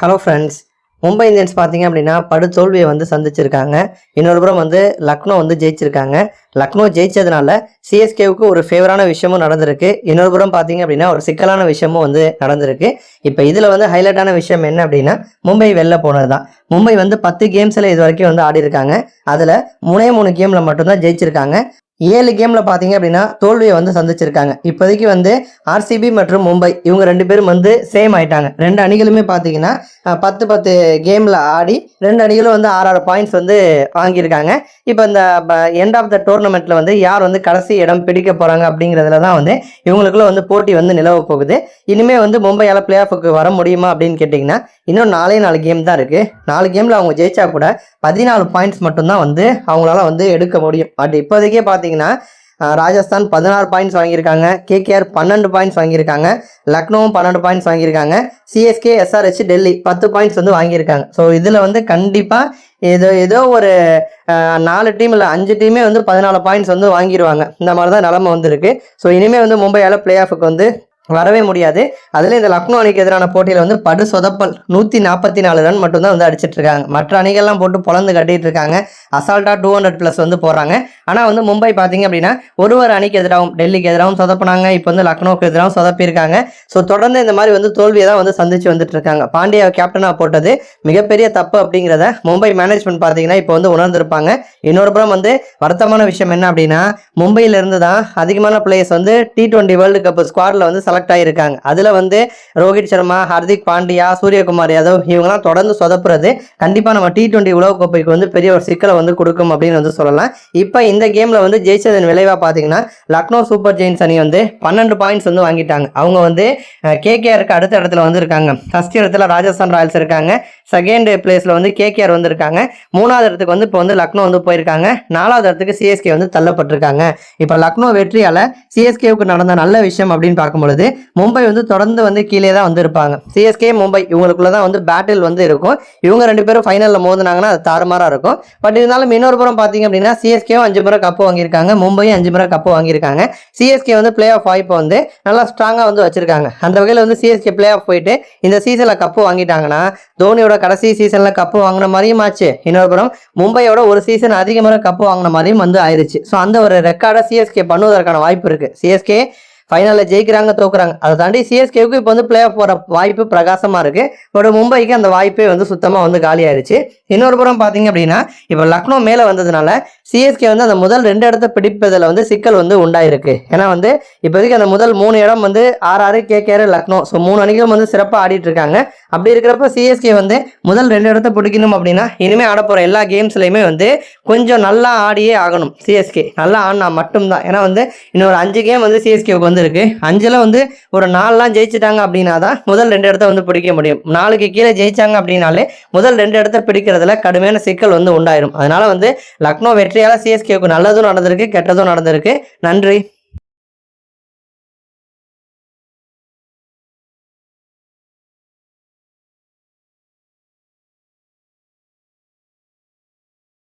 Hello friends Mumbai Indians பார்த்தீங்க அப்படின்னா படு தோல்வியை வந்து சந்திச்சிருக்காங்க. இன்னொரு புறம் வந்து லக்னோ வந்து ஜெயிச்சிருக்காங்க. லக்னோ ஜெயிச்சதுனால சிஎஸ்கேவுக்கு ஒரு ஃபேவரான விஷயமும் நடந்திருக்கு. இன்னொரு புறம் பார்த்தீங்க அப்படின்னா ஒரு சிக்கலான விஷயமும் வந்து நடந்திருக்கு. இப்போ இதில் வந்து ஹைலைட்டான விஷயம் என்ன அப்படின்னா மும்பை வெளில போனது தான் மும்பை வந்து பத்து கேம்ஸில் இது வரைக்கும் வந்து ஆடி இருக்காங்க அதில் மூணே மூணு கேமில் மட்டும்தான் ஜெயிச்சிருக்காங்க. ஏழு கேமில் பார்த்தீங்க அப்படின்னா தோல்வியை வந்து சந்திச்சிருக்காங்க. இப்போதைக்கு வந்து ஆர்சிபி மற்றும் மும்பை இவங்க ரெண்டு பேரும் வந்து சேம் ஆயிட்டாங்க. ரெண்டு அணிகளுமே பார்த்தீங்கன்னா பத்து பத்து கேமில் ஆடி ரெண்டு அணிகளும் வந்து ஆறு ஆறு பாயிண்ட்ஸ் வந்து வாங்கியிருக்காங்க. இப்போ இந்த எண்ட் ஆஃப் த டோர்னமெண்ட்டில் வந்து யார் வந்து கடைசி இடம் பிடிக்க போகிறாங்க அப்படிங்கிறதுல தான் வந்து இவங்களுக்குள்ள வந்து போட்டி வந்து நிலவ போகுது. இனிமே வந்து மும்பையால் பிளே ஆஃபுக்கு வர முடியுமா அப்படின்னு கேட்டிங்கன்னா இன்னும் நாலே நாலு கேம் தான் இருக்குது நாலு கேமில் அவங்க ஜெயிச்சா கூட பதினாலு பாயிண்ட்ஸ் மட்டும்தான் வந்து அவங்களால வந்து எடுக்க முடியும். பட் இப்போதைக்கே பார்த்தீங்கன்னா ராஜஸ்தான் பதினாறு பாயிண்ட்ஸ் வாங்கியிருக்காங்க. கேகேஆர் பன்னெண்டு பாயிண்ட்ஸ் வாங்கியிருக்காங்க. லக்னோவும் பன்னெண்டு பாயிண்ட்ஸ் வாங்கியிருக்காங்க. சிஎஸ்கே எஸ்ஆர்ஹெச் டெல்லி பத்து பாயிண்ட்ஸ் வந்து வாங்கியிருக்காங்க. ஸோ இதில் வந்து கண்டிப்பாக ஏதோ ஏதோ ஒரு நாலு டீம் இல்லை அஞ்சு டீமே வந்து பதினாலு பாயிண்ட்ஸ் வந்து வாங்கிடுவாங்க இந்த மாதிரி தான் நிலமை வந்துருக்கு. ஸோ இனிமேல் வந்து மும்பையால் பிளே ஆஃபுக்கு வந்து வரவே முடியாது. அதில் இந்த லக்னோ அணிக்கு எதிரான போட்டியில் வந்து படு சொதப்பல் நூற்றி நாற்பத்தி நாலு ரன் மட்டும்தான் வந்து அடிச்சிட்டு இருக்காங்க. மற்ற அணிகள்லாம் போட்டு பொழந்து கட்டிட்டு இருக்காங்க. அசால்ட்டாக டூ ஹண்ட்ரட் ப்ளஸ் வந்து போகிறாங்க ஆனால் வந்து மும்பை பார்த்தீங்க அப்படின்னா ஒரு ஒரு அணிக்கு எதிராகவும் டெல்லிக்கு எதிராகவும் சொதப்பினாங்க. இப்போ வந்து லக்னோவுக்கு எதிராகவும் சொதப்பியிருக்காங்க. ஸோ தொடர்ந்து இந்த மாதிரி வந்து தோல்வியை தான் வந்து சந்திச்சு வந்துட்டு இருக்காங்க. பாண்டியா கேப்டனாக போட்டது மிகப்பெரிய தப்பு அப்படிங்கிறத மும்பை மேனேஜ்மெண்ட் பார்த்தீங்கன்னா இப்போ வந்து உணர்ந்திருப்பாங்க. இன்னொரு புறம் வந்து வருத்தமான விஷயம் என்ன அப்படின்னா மும்பையிலிருந்து தான் அதிகமான பிளேயர்ஸ் வந்து டி டுவெண்ட்டி வேர்ல்டு கப் ஸ்குவாடில் வந்து செலக்ட் ஆகியிருக்காங்க அதில் வந்து ரோஹித் சர்மா ஹர்திக் பாண்டியா சூரியகுமார் யாதவ் இவங்கெல்லாம் தொடர்ந்து சொதப்புறது கண்டிப்பாக நம்ம டி டுவெண்ட்டி உலகக்கோப்பைக்கு வந்து பெரிய ஒரு சிக்கலை வந்து கொடுக்கும் அப்படின்னு வந்து சொல்லலாம். இப்போ இந்த கேமில் வந்து ஜெயிச்சதன் விளைவாக பார்த்தீங்கன்னா லக்னோ சூப்பர் ஜெயின்ஸ் அணி வந்து பன்னெண்டு பாயிண்ட்ஸ் வந்து வாங்கிட்டாங்க. அவங்க வந்து கேகேஆருக்கு அடுத்த இடத்துல வந்து இருக்காங்க. ஃபர்ஸ்ட் இடத்துல ராஜஸ்தான் ராயல்ஸ் இருக்காங்க. செகண்ட் பிளேஸில் வந்து கேகேஆர் வந்து இருக்காங்க. மூணாவது இடத்துக்கு வந்து இப்போ வந்து லக்னோ வந்து போயிருக்காங்க. நாலாவது இடத்துக்கு சிஎஸ்கே வந்து தள்ளப்பட்டிருக்காங்க. இப்போ லக்னோ வெற்றியால் சிஎஸ்கேவுக்கு நடந்த நல்ல விஷயம் அப்படின்னு பார்க்கும் பொழுது மும்பை வந்து தொடர்ந்து வந்து கீழே தான் வந்து இருப்பாங்க. சிஎஸ்கே மும்பை இவங்களுக்குள்ள தான் வந்து பேட்டில் வந்து இருக்கும். இவங்க ரெண்டு பேரும் ஃபைனலில் மோதினாங்கன்னா அது தாறுமாறாக இருக்கும். பட் இருந்தாலும் இன்னொரு புறம் பார்த்தீங்க அப்படின்னா சிஎஸ்கேவும் அஞ்சு முறை கப்பு வாங்கியிருக்காங்க. மும்பையும் அஞ்சு முறை கப்பு வாங்கியிருக்காங்க. சிஎஸ்கே வந்து பிளே ஆஃப் வாய்ப்பை வந்து நல்லா ஸ்ட்ராங்காக வந்து வச்சிருக்காங்க. அந்த வகையில் வந்து சிஎஸ்கே பிளே ஆஃப் போயிட்டு இந்த சீசனில் கப்பு வாங்கிட்டாங்கன்னா தோனியோட கடைசி சீசனில் கப்பு வாங்கின மாதிரியும் ஆச்சு. இன்னொரு புறம் மும்பையோட ஒரு சீசன் அதிக முறை கப்பு வாங்கின மாதிரியும் வந்து ஆயிடுச்சு ஸோ அந்த ஒரு ரெக்கார்டை சிஎஸ்கே பண்ணுவதற்கான வாய்ப்பு இருக்குது சிஎஸ்கே ஃபைனலில் ஜெயிக்கிறாங்க தோக்குறாங்க. அதை தாண்டி சிஎஸ்கேவுக்கு இப்போ வந்து பிளே ஆஃப் போகிற வாய்ப்பு பிரகாசமாக இருக்குது பட் மும்பைக்கு அந்த வாய்ப்பே வந்து சுத்தமாக வந்து காலியாயிருச்சு. இன்னொரு புறம் பார்த்தீங்க அப்படின்னா இப்போ லக்னோ மேலே வந்ததுனால சிஎஸ்கே வந்து அந்த முதல் ரெண்டு இடத்த பிடிப்பதில் வந்து சிக்கல் வந்து உண்டாயிருக்கு. ஏன்னா வந்து இப்போதைக்கு அந்த முதல் மூணு இடம் வந்து ஆர் ஆறு கேகேஆர் லக்னோ. ஸோ மூணு அணிகளும் வந்து சிறப்பாக ஆடிட்டு இருக்காங்க. அப்படி இருக்கிறப்ப சிஎஸ்கே வந்து முதல் ரெண்டு இடத்த பிடிக்கணும் அப்படின்னா இனிமேல் ஆட போகிற எல்லா கேம்ஸ்லையுமே வந்து கொஞ்சம் நல்லா ஆடியே ஆகணும். சிஎஸ்கே நல்லா ஆடினா மட்டும்தான். ஏன்னா வந்து இன்னொரு அஞ்சு கேம் வந்து சிஎஸ்கேவுக்கு வந்து இருக்கு அஞ்சில் வந்து ஒரு நாலுலாம் ஜெயிச்சிட்டாங்க அப்படின்னா தான் முதல் ரெண்டு இடத்த வந்து பிடிக்க முடியும். நாலுக்கு கீழே ஜெயிச்சாங்க அப்படின்னாலே முதல் ரெண்டு இடத்த பிடிக்கிறதுல கடுமையான சிக்கல் வந்து உண்டாயிரும். அதனால் வந்து லக்னோ வெற்றியால் சிஎஸ்கேவுக்கு நல்லதும் நடந்திருக்கு கெட்டதும் நடந்திருக்கு. நன்றி.